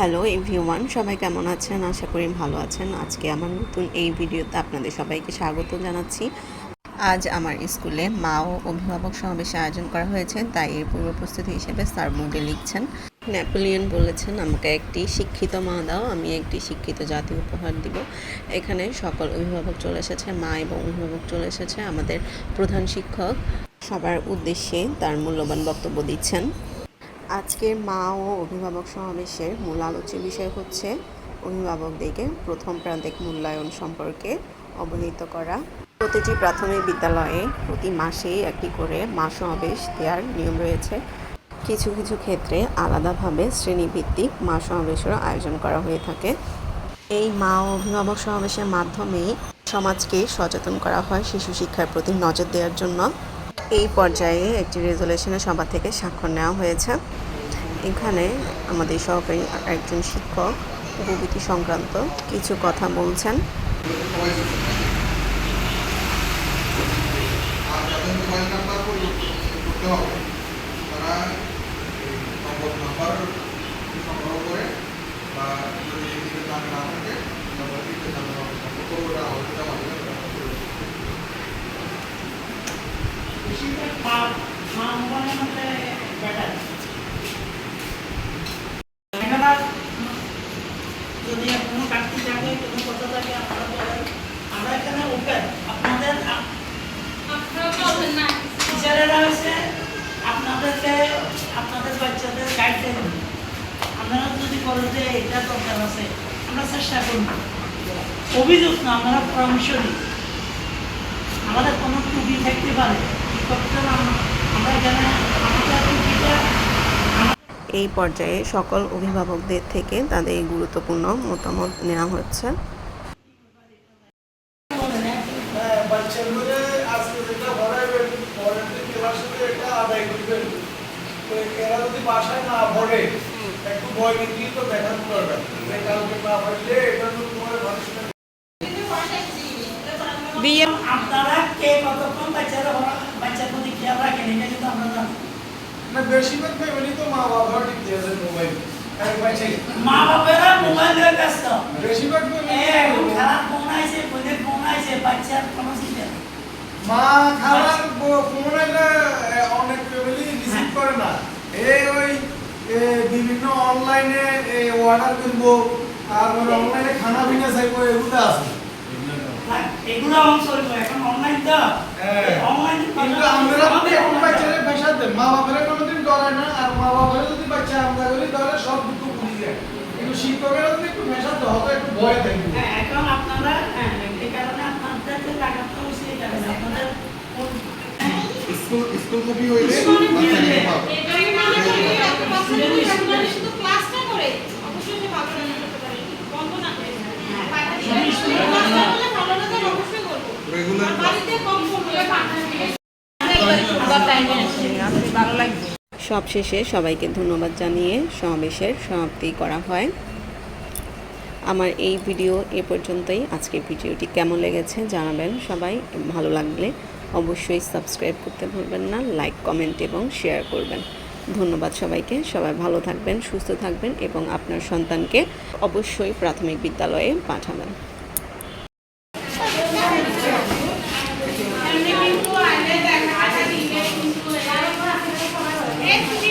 Hello everyone, সবাই কেমন আছেন? আশা করি ভালো আছেন। আজকে আমার নতুন এই ভিডিওতে আপনাদের সবাইকে স্বাগত জানাচ্ছি। আজ আমার স্কুলে মা ও অভিভাবক সমাবেশে আয়োজন করা হয়েছে, তাই এর পূর্ব প্রস্তুতি হিসেবে স্যার বোর্ডে লিখছেন। নেপোলিয়ন বলেছেন, আমাকে একটি শিক্ষিত মা দাও, আমি একটি শিক্ষিত জাতি উপহার দিব। এখানে সকল অভিভাবক চলে এসেছে, মা এবং অভিভাবক চলে এসেছে আমাদের প্রধান শিক্ষক। সবার উদ্দেশ্যে তার মূল্যবান বক্তব্য দিচ্ছেন। আজকের মা ও অভিভাবক সমাবেশের মূল আলোচ্য বিষয় হচ্ছে অভিভাবকদেরকে প্রথম প্রান্তিক মূল্যায়ন সম্পর্কে অবহিত করা। প্রতিটি প্রাথমিক বিদ্যালয়ে প্রতি মাসেই একটি করে মা সমাবেশ দেওয়ার নিয়ম রয়েছে। কিছু কিছু ক্ষেত্রে আলাদাভাবে শ্রেণীভিত্তিক মা সমাবেশেরও আয়োজন করা হয়ে থাকে। এই মা ও অভিভাবক সমাবেশের মাধ্যমেই সমাজকে সচেতন করা হয় শিশু শিক্ষার প্রতি নজর দেওয়ার জন্য। এই পর্যায়ে একটি রেজলিউশনের সভা থেকে স্বাক্ষর নেওয়া হয়েছে। এখানে আমাদের সহকারী একজন শিক্ষক উপবৃত্তি সংক্রান্ত কিছু কথা বলছেন। আর যাদের মোবাইল নাম্বার পরিবর্তন করতে হবে তারা এই নম্বর নাম্বার সংগ্রহ করে বা যদি এদিকে দাম না থাকে তাহলে দিতে দাম সম্পর্ক ওরা আলোচনা মাধ্যমে ব্যবহার করে বেশিরভাগ মা মা মোবাইলের মধ্যে বেটার এখানে যদি কোনো কাটতে থাকে কোনো আপনারা বলেন। আমরা এখানে ওপেন আপনাদের টিচারেরা হচ্ছে আপনাদেরকে আপনাদের বাচ্চাদের গাইড দেবেন আপনারা যদি বলেন যে এটা দরকার আছে আমরা চেষ্টা করব। অভিযোগ না আমরা পরামর্শ দিই। আমাদের কোনো ত্রুটি থাকতে পারে। আমরা এখানে আমাদের ত্রুটিটা এই পর্যায়ে সকল অভিভাবকদের থেকে তাদের গুরুত্বপূর্ণ মতামত নেওয়া হচ্ছে বলেন হ্যাঁ? বাচ্চাগুলো আজকে যেটা পড়াইবেন পরের দিন ক্লাসে এটা আদায় করবেন তো এরা যদি বাসায় না পড়ে একটু ভয় নিয়ে তো দেখানো দরকার কালকে না পড়লে এটা তো তোমার মানুষের আপনারা কে কতক্ষণ বাচ্চারা বাচ্চার প্রতি খেয়াল রাখেন? এটা কিন্তু আমরা জানি। না বেশিরভাগ ফ্যামিলি তো মা বাবা ঠিক দিয়েছে মোবাইল। বাচ্চা মা বাবারা মোবাইল নিয়ে ব্যস্ত। বেশিরভাগ মা খাবার ফোন অনেক ফ্যামিলি রিসিভ করে না। এই ওই বিভিন্ন অনলাইনে অর্ডার করব তারপরে অনলাইনে খানা পিনা চাইব এগুলো আছে। এগুলো অন এখন অনলাইন তো। হ্যাঁ। অনলাইন কিন্তু আমরা যদি এখন বাচ্চাদের পেশা মা বাবারা কোনোদিন ডরে না আর মা বাবারা যদি বাচ্চা আমরা করি তাহলে সব দুঃখ ভুলে যায়। কিন্তু শিক্ষকেরা যদি একটু দেওয়া হতো একটু ভয় থাকবে হ্যাঁ, এখন আপনারা স্কুল স্কুল কপি হইলে স্কুল কপি হইলে। বাচ্চাকে পাবে। শুধু ক্লাসটা করে? অবশ্যই সে ভালো রান্না করতে পারে। বন্ধ না করে। আমি স্কুলে ক্লাসটা করলে ভালো লাগে অবশ্যই করব। রেগুলার আর বাড়িতে কম করলে পাঠাবে সবশেষে সবাইকে ধন্যবাদ জানিয়ে সমাবেশের সমাপ্তি করা হয়। আমার এই ভিডিও এ পর্যন্তই। আজকের ভিডিওটি কেমন লেগেছে জানাবেন সবাই। ভালো লাগলে অবশ্যই সাবস্ক্রাইব করতে ভুলবেন না, লাইক, কমেন্ট এবং শেয়ার করবেন। ধন্যবাদ সবাইকে। সবাই ভালো থাকবেন, সুস্থ থাকবেন এবং আপনার সন্তানকে অবশ্যই প্রাথমিক বিদ্যালয়ে পাঠাবেন। এই ছুটি